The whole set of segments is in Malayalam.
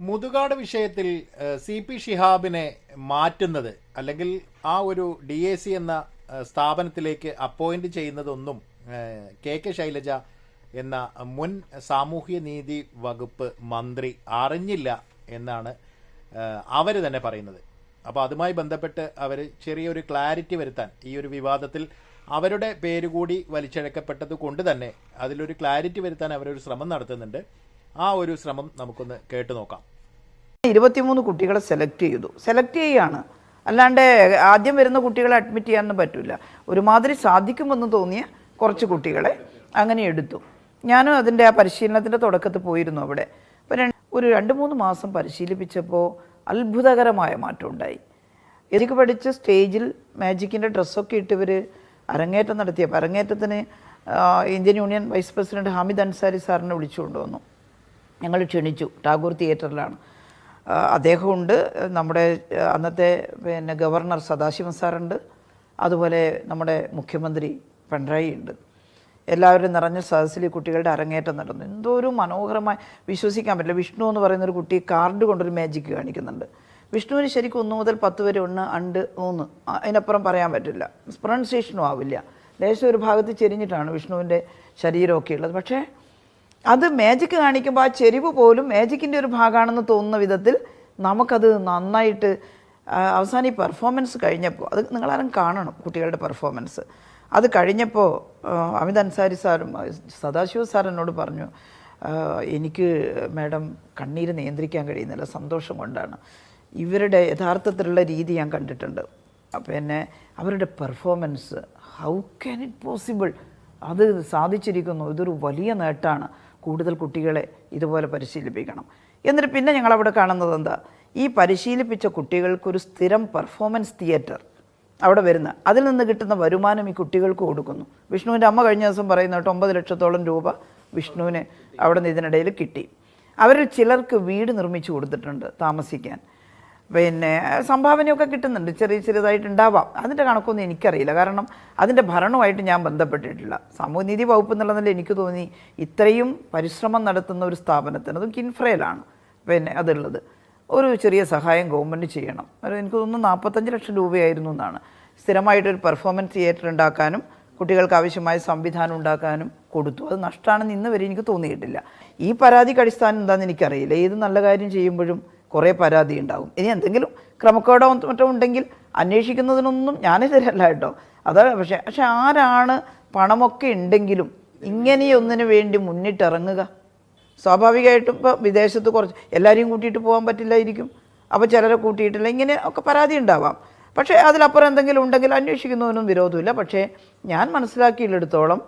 മുതുകാട് വിഷയത്തിൽ സി പി ഷിഹാബിനെ മാറ്റുന്നത് അല്ലെങ്കിൽ ആ ഒരു ഡി എ സി എന്ന സ്ഥാപനത്തിലേക്ക് അപ്പോയിന്റ് ചെയ്യുന്നതൊന്നും കെ കെ ശൈലജ എന്ന മുൻ സാമൂഹ്യ നീതി വകുപ്പ് മന്ത്രി അറിഞ്ഞില്ല എന്നാണ് അവർ തന്നെ പറയുന്നത്. അപ്പോൾ അതുമായി ബന്ധപ്പെട്ട് അവർ ചെറിയൊരു ക്ലാരിറ്റി വരുത്താൻ ഈ ഒരു വിവാദത്തിൽ അവരുടെ പേര് കൂടി വലിച്ചിഴക്കപ്പെട്ടത് കൊണ്ട് തന്നെ അതിലൊരു ക്ലാരിറ്റി വരുത്താൻ അവരൊരു ശ്രമം നടത്തുന്നുണ്ട്. ആ ഒരു ശ്രമം നമുക്കൊന്ന് കേട്ടു നോക്കാം. ഇരുപത്തിമൂന്ന് കുട്ടികളെ സെലക്ട് ചെയ്തു. സെലക്ട് ചെയ്യാണ്. അല്ലാണ്ട് ആദ്യം വരുന്ന കുട്ടികളെ അഡ്മിറ്റ് ചെയ്യാനൊന്നും പറ്റില്ല ഒരുമാതിരി സാധിക്കുമെന്ന് തോന്നിയ കുറച്ച് കുട്ടികളെ അങ്ങനെ എടുത്തു. ഞാനും അതിന്റെ ആ പരിശീലനത്തിന്റെ തുടക്കത്തിൽ പോയിരുന്നു അവിടെ. അപ്പോൾ ഒരു രണ്ട് മൂന്ന് മാസം പരിശീലിപ്പിച്ചപ്പോൾ അത്ഭുതകരമായ മാറ്റം ഉണ്ടായി. എനിക്ക് പഠിച്ച് സ്റ്റേജിൽ മാജിക്കിന്റെ ഡ്രസ്സൊക്കെ ഇട്ട് ഇവർ അരങ്ങേറ്റം നടത്തിയപ്പോൾ അരങ്ങേറ്റത്തിന് Indian union vice president Hamid Ansari സാറിനെ വിളിച്ചുകൊണ്ട് വന്നു. ഞങ്ങൾ ക്ഷണിച്ചു. ടാഗോർ തിയേറ്ററിലാണ്. അദ്ദേഹമുണ്ട്. നമ്മുടെ അന്നത്തെ പിന്നെ ഗവർണർ സദാശിവൻ സാറുണ്ട്. അതുപോലെ നമ്മുടെ മുഖ്യമന്ത്രി പിണറായി ഉണ്ട്. എല്ലാവരും നിറഞ്ഞ സദസ്സിൽ ഈ കുട്ടികളുടെ അരങ്ങേറ്റം നടന്നു. എന്തോ ഒരു മനോഹരമായി വിശ്വസിക്കാൻ പറ്റില്ല. വിഷ്ണു എന്ന് പറയുന്ന ഒരു കുട്ടി കാർഡ് കൊണ്ടൊരു മാജിക്ക് കാണിക്കുന്നുണ്ട്. വിഷ്ണുവിന് ശരിക്കും ഒന്ന് മുതൽ പത്ത് വരെ ഒന്ന് അണ്ട് മൂന്ന്. അതിനപ്പുറം പറയാൻ പറ്റില്ല. പ്രൊണൗൺസിയേഷനും ആവില്ല. ലേശം ഒരു ഭാഗത്ത് ചെരിഞ്ഞിട്ടാണ് വിഷ്ണുവിന്റെ ശരീരമൊക്കെ ഉള്ളത്. പക്ഷേ അത് മാജിക്ക് കാണിക്കുമ്പോൾ ആ ചെരിവ് പോലും മാജിക്കിന്റെ ഒരു ഭാഗമാണെന്ന് തോന്നുന്ന വിധത്തിൽ നമുക്കത് നന്നായിട്ട് അവസാനം ഈ പെർഫോമൻസ് കഴിഞ്ഞപ്പോൾ അത് നിങ്ങളാരും കാണണം കുട്ടികളുടെ പെർഫോമൻസ് അത് കഴിഞ്ഞപ്പോൾ അമിത് അൻസാരി സാറും സദാശിവ സാർ എന്നോട് പറഞ്ഞു എനിക്ക് മാഡം കണ്ണീര് നിയന്ത്രിക്കാൻ കഴിയുന്നില്ല സന്തോഷം കൊണ്ടാണ്. ഇവരുടെ യഥാർത്ഥത്തിലുള്ള രീതി ഞാൻ കണ്ടിട്ടുണ്ട്. പിന്നെ അവരുടെ performance how can it possible അത് സാധിച്ചിരിക്കുന്നു. ഇതൊരു വലിയ നേട്ടമാണ് കൂടുതൽ കുട്ടികളെ ഇതുപോലെ പരിശീലിപ്പിക്കണം. എന്നിട്ട് പിന്നെ ഞങ്ങൾ അവിടെ കാണുന്നത് എന്താ? ഈ പരിശീലിപ്പിച്ച കുട്ടികൾക്കൊരു സ്ഥിരം പെർഫോമൻസ് തിയേറ്റർ അവിടെ വരുന്ന അതിൽ നിന്ന് കിട്ടുന്ന വരുമാനം ഈ കുട്ടികൾക്ക് കൊടുക്കുന്നു. വിഷ്ണുവിന്റെ അമ്മ കഴിഞ്ഞ ദിവസം പറയുന്ന കേട്ടോ ഒമ്പത് ലക്ഷത്തോളം രൂപ വിഷ്ണുവിന് അവിടെ നിന്ന് ഇതിനിടയിൽ കിട്ടി. അവരിൽ ചിലർക്ക് വീട് നിർമ്മിച്ചു കൊടുത്തിട്ടുണ്ട് താമസിക്കാൻ. പിന്നെ സംഭാവനയൊക്കെ കിട്ടുന്നുണ്ട്. ചെറിയ ചെറിയതായിട്ടുണ്ടാവാം അതിന്റെ കണക്കൊന്നും എനിക്കറിയില്ല. കാരണം അതിന്റെ ഭരണവുമായിട്ട് ഞാൻ ബന്ധപ്പെട്ടിട്ടില്ല. സാമൂഹ്യനീതി വകുപ്പ് എന്നുള്ളതിൽ എനിക്ക് തോന്നി. ഇത്രയും പരിശ്രമം നടത്തുന്ന ഒരു സ്ഥാപനത്തിന് അതും കിൻഫ്രയിലാണ്. പിന്നെ അതുള്ളത്. ഒരു ചെറിയ സഹായം ഗവൺമെന്റ് ചെയ്യണം. എനിക്ക് തോന്നുന്നു നാൽപ്പത്തഞ്ച് ലക്ഷം രൂപയായിരുന്നു എന്നാണ്. സ്ഥിരമായിട്ടൊരു പെർഫോമൻസ് തിയേറ്റർ ഉണ്ടാക്കാനും കുട്ടികൾക്ക് ആവശ്യമായ സംവിധാനം ഉണ്ടാക്കാനും കൊടുത്തു. അത് നഷ്ടമാണെന്ന് ഇന്ന് വരെ എനിക്ക് തോന്നിയിട്ടില്ല. ഈ പരാതിക്ക് അടിസ്ഥാനം എന്താണെന്ന് എനിക്കറിയില്ല. ഏത് നല്ല കാര്യം ചെയ്യുമ്പോഴും കുറേ പരാതി ഉണ്ടാകും. ഇനി എന്തെങ്കിലും ക്രമക്കേടോ മറ്റോ ഉണ്ടെങ്കിൽ അന്വേഷിക്കുന്നതിനൊന്നും ഞാനെതിരല്ല കേട്ടോ. അതാണ് പക്ഷേ പക്ഷേ ആരാണ് പണമൊക്കെ ഉണ്ടെങ്കിലും ഇങ്ങനെയൊന്നിനു വേണ്ടി മുന്നിട്ടിറങ്ങുക? സ്വാഭാവികമായിട്ടും ഇപ്പോൾ വിദേശത്ത് കുറച്ച് എല്ലാവരെയും കൂട്ടിയിട്ട് പോകാൻ പറ്റില്ലായിരിക്കും. അപ്പോൾ ചിലരെ കൂട്ടിയിട്ടില്ല. ഇങ്ങനെ ഒക്കെ പരാതി ഉണ്ടാവാം. പക്ഷേ അതിലപ്പുറം എന്തെങ്കിലും ഉണ്ടെങ്കിൽ അന്വേഷിക്കുന്നതിനും വിരോധമില്ല. പക്ഷേ ഞാൻ മനസ്സിലാക്കിയില്ലെടുത്തോളം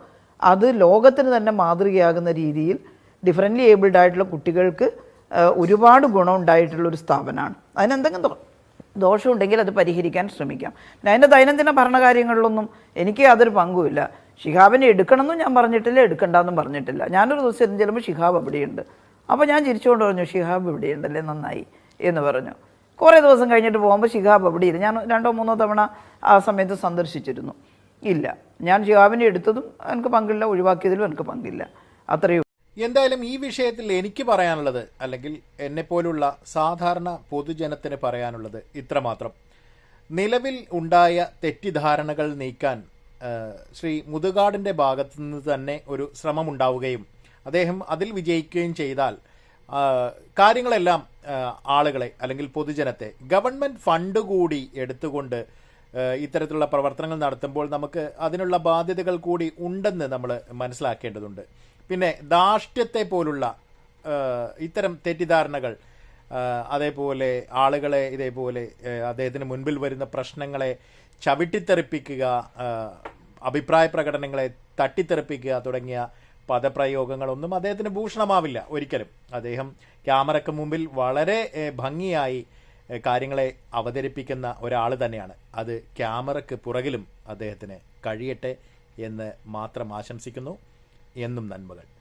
അത് ലോകത്തിന് തന്നെ മാതൃകയാകുന്ന രീതിയിൽ ഡിഫറന്റ്ലി ഏബിൾഡ് ആയിട്ടുള്ള കുട്ടികൾക്ക് ഒരുപാട് ഗുണമുണ്ടായിട്ടുള്ള ഒരു സ്ഥാപനമാണ്. അതിനെന്തെങ്കിലും ദോഷമുണ്ടെങ്കിൽ അത് പരിഹരിക്കാൻ ശ്രമിക്കാം. അതിന്റെ ദൈനംദിന ഭരണകാര്യങ്ങളിലൊന്നും എനിക്ക് യാതൊരു പങ്കുമില്ല. ഷിഹാബിനെ എടുക്കണമെന്നും ഞാൻ പറഞ്ഞിട്ടില്ല എടുക്കണ്ടെന്നും പറഞ്ഞിട്ടില്ല. ഞാനൊരു ദിവസം ചെല്ലുമ്പോൾ ഷിഹാബ് അവിടെയുണ്ട്. അപ്പോൾ ഞാൻ ചിരിച്ചുകൊണ്ട് പറഞ്ഞു ഷിഹാബ് ഇവിടെയുണ്ടല്ലേ? നന്നായി. എന്ന് പറഞ്ഞു. കുറേ ദിവസം കഴിഞ്ഞിട്ട് പോകുമ്പോൾ ഷിഹാബ് അവിടെയില്ല. ഞാൻ രണ്ടോ മൂന്നോ തവണ ആ സമയത്ത് സന്ദർശിച്ചിരുന്നു. ഇല്ല. ഞാൻ ഷിഹാബിനെ എടുത്തതും എനിക്ക് പങ്കില്ല ഒഴിവാക്കിയതിലും എനിക്ക് പങ്കില്ല. അത്രയും എന്തായാലും ഈ വിഷയത്തിൽ എനിക്ക് പറയാനുള്ളത് അല്ലെങ്കിൽ എന്നെപ്പോലുള്ള സാധാരണ പൊതുജനത്തിന് പറയാനുള്ളത് ഇത്രമാത്രം. നിലവിൽ ഉണ്ടായ തെറ്റിദ്ധാരണകൾ നീക്കാൻ ശ്രീ മുതുകാടിന്റെ ഭാഗത്തു നിന്ന് തന്നെ ഒരു ശ്രമമുണ്ടാവുകയും അദ്ദേഹം അതിൽ വിജയിക്കുകയും ചെയ്താൽ കാര്യങ്ങളെല്ലാം ആളുകളെ അല്ലെങ്കിൽ പൊതുജനത്തെ ഗവൺമെന്റ് ഫണ്ട് കൂടി എടുത്തുകൊണ്ട് ഇത്തരത്തിലുള്ള പ്രവർത്തനങ്ങൾ നടത്തുമ്പോൾ നമുക്ക് അതിനുള്ള ബാധ്യതകൾ കൂടി ഉണ്ടെന്ന് നമ്മൾ മനസ്സിലാക്കേണ്ടതുണ്ട്. പിന്നെ ധാർഷ്ട്യത്തെ പോലുള്ള ഇത്തരം തെറ്റിദ്ധാരണകൾ അതേപോലെ ആളുകളെ ഇതേപോലെ അദ്ദേഹത്തിന് മുൻപിൽ വരുന്ന പ്രശ്നങ്ങളെ ചവിട്ടിത്തെറിപ്പിക്കുക അഭിപ്രായ പ്രകടനങ്ങളെ തട്ടിത്തെറിപ്പിക്കുക തുടങ്ങിയ പദപ്രയോഗങ്ങളൊന്നും അദ്ദേഹത്തിന് ഭൂഷണമാവില്ല ഒരിക്കലും. അദ്ദേഹം ക്യാമറയ്ക്ക് മുമ്പിൽ വളരെ ഭംഗിയായി കാര്യങ്ങളെ അവതരിപ്പിക്കുന്ന ഒരാൾ തന്നെയാണ്. അത് ക്യാമറയ്ക്ക് പുറകിലും അദ്ദേഹത്തിന് കഴിയട്ടെ എന്ന് മാത്രം ആശംസിക്കുന്നു. എന്നും നന്മകൾ.